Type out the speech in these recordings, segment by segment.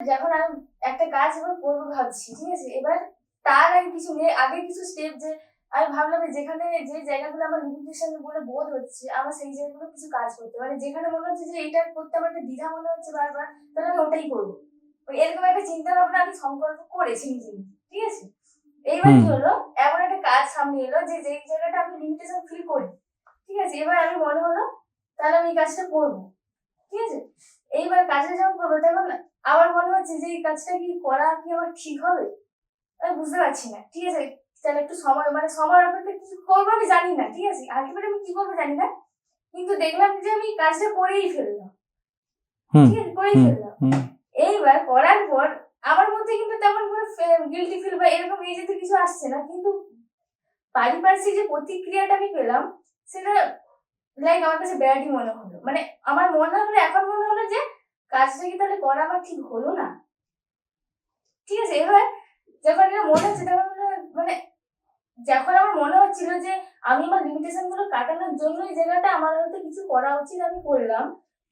যখন আমি একটা কাজ এবার করব ভাবছি ঠিক আছে? এবার তার আগে কিছু নেই আগে কিছু স্টেপ যে আমি ভাবলাম যে যেখানে যে জায়গাগুলো আমার লিমিটেশন বলে বোধ হচ্ছে আমার সেই জায়গাগুলো কিছু কাজ করতে মানে যেখানে মনে হচ্ছে যে এটা করতে আমার একটা দ্বিধা মনে হচ্ছে বারবার তাহলে আমি ওটাই করব। ওই এরকম একটা চিন্তা ভাবনা আমি সংকল্প করেছি নিজে ঠিক আছে? এইবার কি হলো এমন একটা কাজ সামনে এলো যে যে জায়গাটা আমি লিমিটেশন ফিল করি ঠিক আছে? এবার আমি মনে হলো তাহলে আমি এই কাজটা করব। এইবার কাজটা যখন করব তখন আমার মনে হচ্ছে যে এই কাজটা কি করা কি আমার ঠিক হবে? আমি বুঝতে পারছি না। ঠিক আছে তাহলে একটু সময় মানে সময় অপেক্ষা কিছু করব আমি জানি না ঠিক আছে? আলটিমেট আমি কি করব জানি না কিন্তু দেখলাম যে আমি কাজটা করেই ফেললাম। ঠিক আছে করেই ফেললাম। এইবার করার পর আমার মধ্যে কিন্তু তেমন কোনো গিলটি ফিল বা এরকম এই জাতীয় কিছু আসছে না কিন্তু পারিপার্শ্বিক যে প্রতিক্রিয়াটা আমি পেলাম সেটা লাইক আমার কাছে ব্যাডই মনে হলো। মানে আমার মনে হলো এখন মনে হলো যে কাজটা কি তাহলে করা আমার ঠিক হলো না। ঠিক আছে, এবার যখন এটা মনে হচ্ছে, তখন মনে যখন আমার মনে হচ্ছিল যে আমি আমার লিমিটেশনগুলো কাটানোর জন্য এই জায়গাটা আমার হয়তো কিছু করা উচিত আমি করলাম,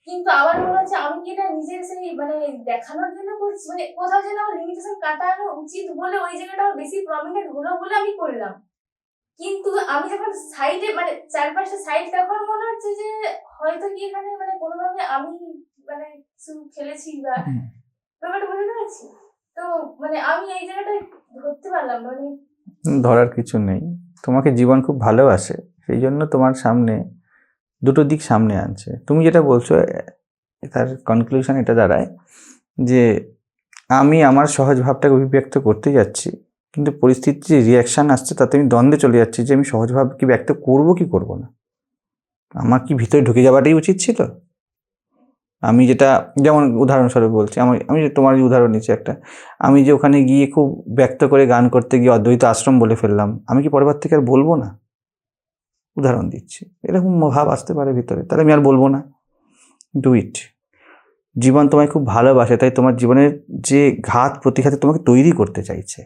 কিন্তু আবার মনে হচ্ছে আমি কি এটা নিজের সেই মানে দেখানোর জন্য করছি? মানে কোথাও যেন আমার লিমিটেশন কাটানো উচিত বলে ওই জায়গাটা বেশি প্রমিনেন্ট হলো বলে আমি করলাম। কিন্তু আমি যখন সাইডে মানে চারপাশে সাইড তখন মনে হচ্ছে যে হয়তো কি এখানে মানে কোনোভাবে আমি মানে কিছু খেলেছি বা ব্যাপারটা বুঝতে পারছি? তো মানে আমি এই জায়গাটায় ধরতে পারলাম মানে ধরার কিছু নেই। তোমাকে জীবন খুব ভালোবাসে সেই জন্য তোমার সামনে দুটো দিক সামনে আনছে। তুমি যেটা বলছো তার কনক্লুশন এটা দাঁড়ায় যে আমি আমার সহজ ভাবটাকে অভিব্যক্ত করতে যাচ্ছি কিন্তু পরিস্থিতির যে রিয়াকশান আসছে তাতে আমি দ্বন্দ্বে চলে যাচ্ছি যে আমি সহজ ভাব কি ব্যক্ত করব কি করব না। আমার কি ভিতরে ঢুকে যাওয়াটাই উচিত ছিল? আমি যেটা, যেমন উদাহরণস্বরূপ বলছি, আমি আমি তোমার উদাহরণ নিচ্ছি একটা। আমি যে ওখানে গিয়ে খুব ব্যক্ত করে গান করতে গিয়ে অদ্বৈত আশ্রম বলে ফেললাম, আমি কি পরের বার থেকে আর বলব না? উদাহরণ দিচ্ছি। এরকম ভাব আসতে পারে ভিতরে, তাহলে আমি আর বলব না। ডু ইট জীবন তোমায় খুব ভালোবাসে, তাই তোমার জীবনের যে ঘাত প্রতিঘাতে তোমাকে তৈরি করতে চাইছে।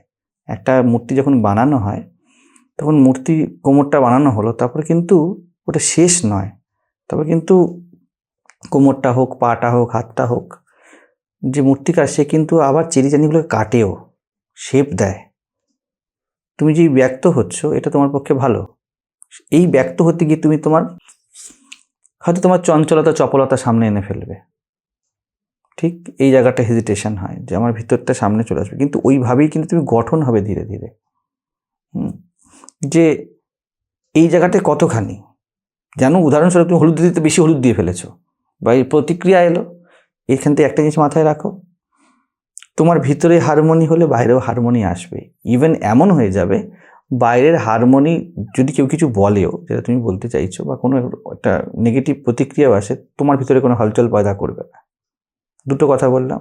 একটা মূর্তি যখন বানানো হয়, তখন মূর্তি কোমরটা বানানো হলো, তারপরে কিন্তু ওটা শেষ নয়। তবে কিন্তু কোমরটা হোক, পাটা হোক, হাতটা হোক, যে মূর্তিকার সে কিন্তু আবার চেরিচানিগুলো কাটেও শেপ দেয়। তুমি যে ব্যক্ত হচ্ছ, এটা তোমার পক্ষে ভালো। এই ব্যক্ত হতে গিয়ে তুমি তোমার, হয়তো তোমার চঞ্চলতা, চপলতা সামনে এনে ফেলবে। ঠিক এই জায়গাটা হেজিটেশন হয়, যে আমার ভিতরটা সামনে চলে আসবে। কিন্তু ওইভাবেই কিন্তু তুমি গঠন হবে ধীরে ধীরে। যে এই জায়গাটায় কতখানি? যেন উদাহরণস্বরূপ তুমি হলুদ দিতে, বেশি হলুদ দিয়ে ফেলেছো। বা এই প্রতিক্রিয়া এলো, এখান থেকে একটা জিনিস মাথায় রাখো। তোমার ভিতরে হারমোনি হলে বাইরেও হারমোনি আসবে। ইভেন এমন হয়ে যাবে, বাইরের হারমোনি যদি কেউ কিছু বলেও, যেটা তুমি বলতে চাইছো বা কোনো একটা নেগেটিভ প্রতিক্রিয়াও আসে, তোমার ভিতরে কোনো হলচল পয়দা করবে না। দুটো কথা বললাম।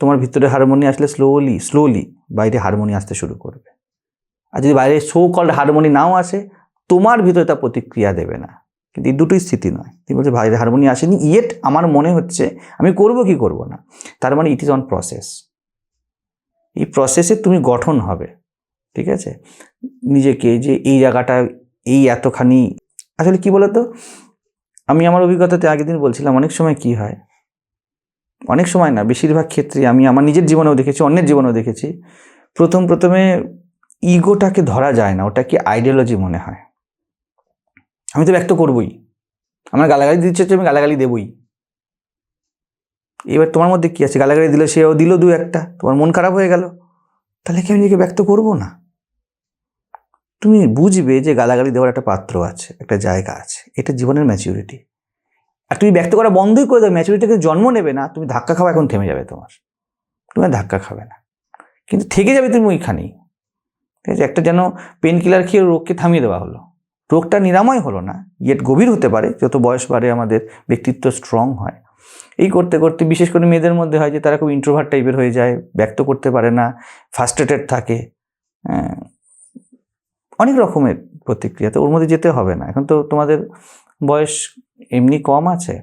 তোমার ভিতরে হারমোনি আসলে স্লোলি স্লোলি বাইরে হারমোনি আসতে শুরু করবে। আর যদি বাইরে সো কল্ড হারমোনি নাও আসে, তোমার ভিতরে তা প্রতিক্রিয়া দেবে না। কিন্তু এই দুটোই স্থিতি নয়। তুমি বলছো, ভাই, হারমোনি আসেনি ইয়েট আমার মনে হচ্ছে আমি করব কি করব না। তার মানে ইট ইজ অন প্রসেস এই প্রসেসে তুমি গঠন হবে, ঠিক আছে? নিজেকে যে এই জায়গাটা, এই এতখানি, আসলে কি বলতো? আমি আমার অভিজ্ঞতাতে আগের দিন বলছিলাম, অনেক সময় কি হয়? অনেক সময় না, বেশিরভাগ ক্ষেত্রে আমি আমার নিজের জীবনেও দেখেছি, অন্যের জীবনেও দেখেছি। প্রথম প্রথমে ইগোটাকে ধরা যায় না, ওটাকে আইডিয়োলজি মনে হয়। আমি তো ব্যক্ত করবই। আমার গালাগালি দিচ্ছে আমি গালাগালি দেবই। এবার তোমার মধ্যে কি আছে? গালাগালি দিলে সেও দিল দু একটা। তোমার মন খারাপ হয়ে গেল। তাহলে কি আমি নিজেকে ব্যক্ত করব না? তুমি বুঝবে যে গালাগালি দেওয়ার একটা পাত্র আছে, একটা জায়গা আছে। এটা জীবনের ম্যাচিউরিটি আর তুমি ব্যক্ত করা বন্ধই করে দাও। ম্যাচুরিটিকে জন্ম নেবে না। তুমি ধাক্কা খাওয়া এখন থেমে যাবে তোমার। তুমি ধাক্কা খাবে না। কিন্তু থেকে যাবে তুমি ওইখানেই। ঠিক আছে? একটা যেন পেন কিলার খেয়ে রোগকে থামিয়ে দেওয়া হলো। রোগটা নিরাময় হলো না ইয়েট গভীর হতে পারে যত বয়স বাড়ে আমাদের ব্যক্তিত্ব স্ট্রং হয়। এই করতে করতে বিশেষ করে মেয়েদের মধ্যে হয় যে তারা খুব ইন্ট্রোভার্ট টাইপের হয়ে যায় ব্যক্ত করতে পারে না ফার্স্ট্রেটেড থাকে হ্যাঁ, অনেক রকমের প্রতিক্রিয়া তো ওর মধ্যে যেতে হবে না। এখন তো তোমাদের বয়স এমনি কম আছে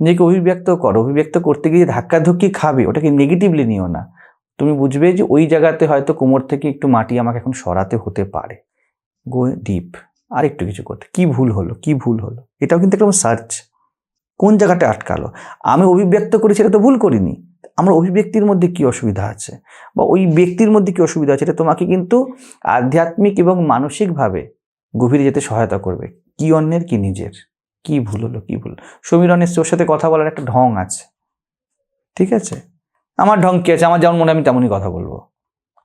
নিজেকে অভিব্যক্ত করো অভিব্যক্ত করতে গিয়ে ধাক্কাধুক্কি খাবে ওটাকে নেগেটিভলি নিও না। তুমি বুঝবে যে ওই জায়গাতে হয়তো কোমর থেকে একটু মাটি আমাকে এখন সরাতে হতে পারে। গো ডিপ আর একটু কিছু করতে। কি ভুল হলো? কি ভুল হলো? এটাও কিন্তু একটা সার্চ কোন জায়গাটা আটকালো? আমি অভিব্যক্ত করি সেটা তো ভুল করিনি। আমার অভিব্যক্তির মধ্যে কি অসুবিধা আছে? বা ওই ব্যক্তির মধ্যে কি অসুবিধা আছে? এটা তোমাকে কিন্তু আধ্যাত্মিক এবং মানসিকভাবে গভীরে যেতে সহায়তা করবে। কি অন্যের, কি নিজের? কি ভুল হলো, কি ভুল? সমীরণ এসছে ওর সাথে কথা বলার একটা ঢং আছে। ঠিক আছে? আমার ঢং কি আছে? আমার যেমন মনে আমি তেমনই কথা বলব।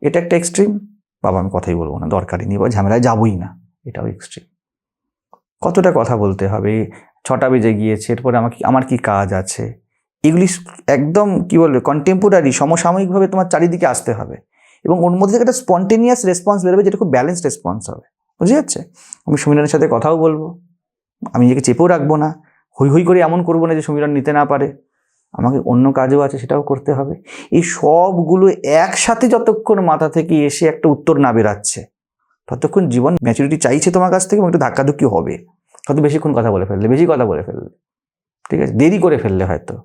এটা একটা এক্সট্রিম বাবা, আমি কথাই বলব না। দরকারই নেই। বা ঝামেলায় যাবোই না। এক্সট্রিম কতটা কথা বলতে হবে? ছটা বেজে গিয়েছে, এরপরে আমাকে, আমার কি কাজ আছে? এগুলি একদম কি বলবে কন্টেম্পোরারি সমসাময়িকভাবে তোমার চারিদিকে আসতে হবে। এবং ওর মধ্যে থেকে একটা স্পন্টেনিয়াস রেসপন্স বেরোবে যেটা খুব ব্যালেন্স রেসপন্স হবে। বুঝে যাচ্ছে? আমি সমীরনের সাথে কথাও বলব। আমি নিজেকে চেপেও রাখব না। হই হই করে এমন করব না যে সমীরন নিতে না পারে। আমাকে অন্য কাজও আছে, সেটাও করতে হবে। এই সবগুলো একসাথে যতক্ষণ মাথা থেকে এসে একটা উত্তর না বেরাচ্ছে ততক্ষণ জীবন ম্যাচুরিটি চাইছে তোমার কাছ থেকে এবং একটু ধাক্কাধুক্কি হবে। হয়তো বেশিক্ষণ কথা বলে ফেললে, বেশি কথা বলে ফেললে। ঠিক আছে? দেরি করে ফেললে হয়তো।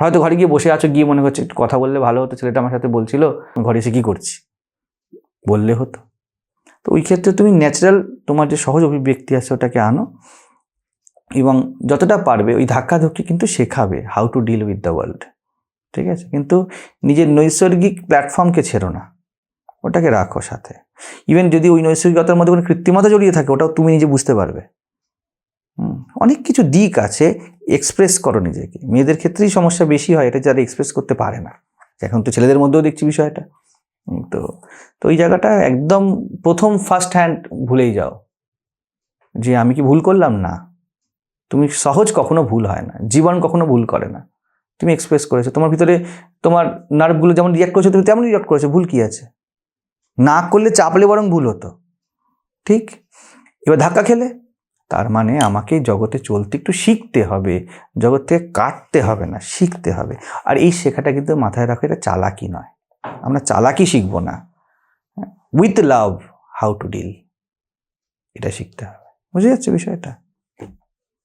হয়তো ঘরে গিয়ে বসে আছো, গিয়ে মনে হচ্ছে একটু কথা বললে ভালো হতো, ছেলেটা আমার সাথে বলছিল, ঘরে এসে কী করছি? বললে হতো। তো ওই ক্ষেত্রে তুমি ন্যাচারাল তোমার যে সহজ অভিব্যক্তি আছে ওটাকে আনো এবং যতটা পারবে ওই ধাক্কাধুক্কি কিন্তু শেখাবে how to deal with the world ঠিক আছে? কিন্তু নিজের নৈসর্গিক প্ল্যাটফর্মকে ছেড়ো না। ওটাকে রাখো সাথে। ইভেন যদি ওই নৈসর্গিকতার মধ্যে কোনো কৃত্রিমতা জড়িয়ে থাকে, ওটাও তুমি নিজে বুঝতে পারবে। অনেক কিছু দিক আছে এক্সপ্রেস করো নিজেকে। মেয়েদের ক্ষেত্রেই সমস্যা বেশি হয়, এটা যারা এক্সপ্রেস করতে পারে না। এখন তো ছেলেদের মধ্যেও দেখছি বিষয়টা। তো তো ওই জায়গাটা একদম প্রথম ফার্স্ট হ্যান্ড ভুলেই যাও। যে আমি কি ভুল করলাম? না। তুমি সহজ কখনো ভুল হয় না। জীবন কখনো ভুল করে না। তুমি এক্সপ্রেস করেছ। তোমার ভিতরে তোমার নার্ভগুলো যেমন রিয়াক্ট করেছ, তুমি তেমন রিয়াক্ট করেছ। ভুল কি আছে? না করলে চাপলে বরং ভুল হতো। ঠিক? এবার ধাক্কা খেলে? তার মানে আমাকে জগতে চলতে একটু শিখতে হবে। জগৎ থেকে কাটতে হবে না, শিখতে হবে। আর এই শেখাটা কিন্তু মাথায় রাখো, এটা চালাকি নয়। আমরা চালাকি শিখব না। With love how to deal এটা শিখতে হবে। বুঝে যাচ্ছে বিষয়টা?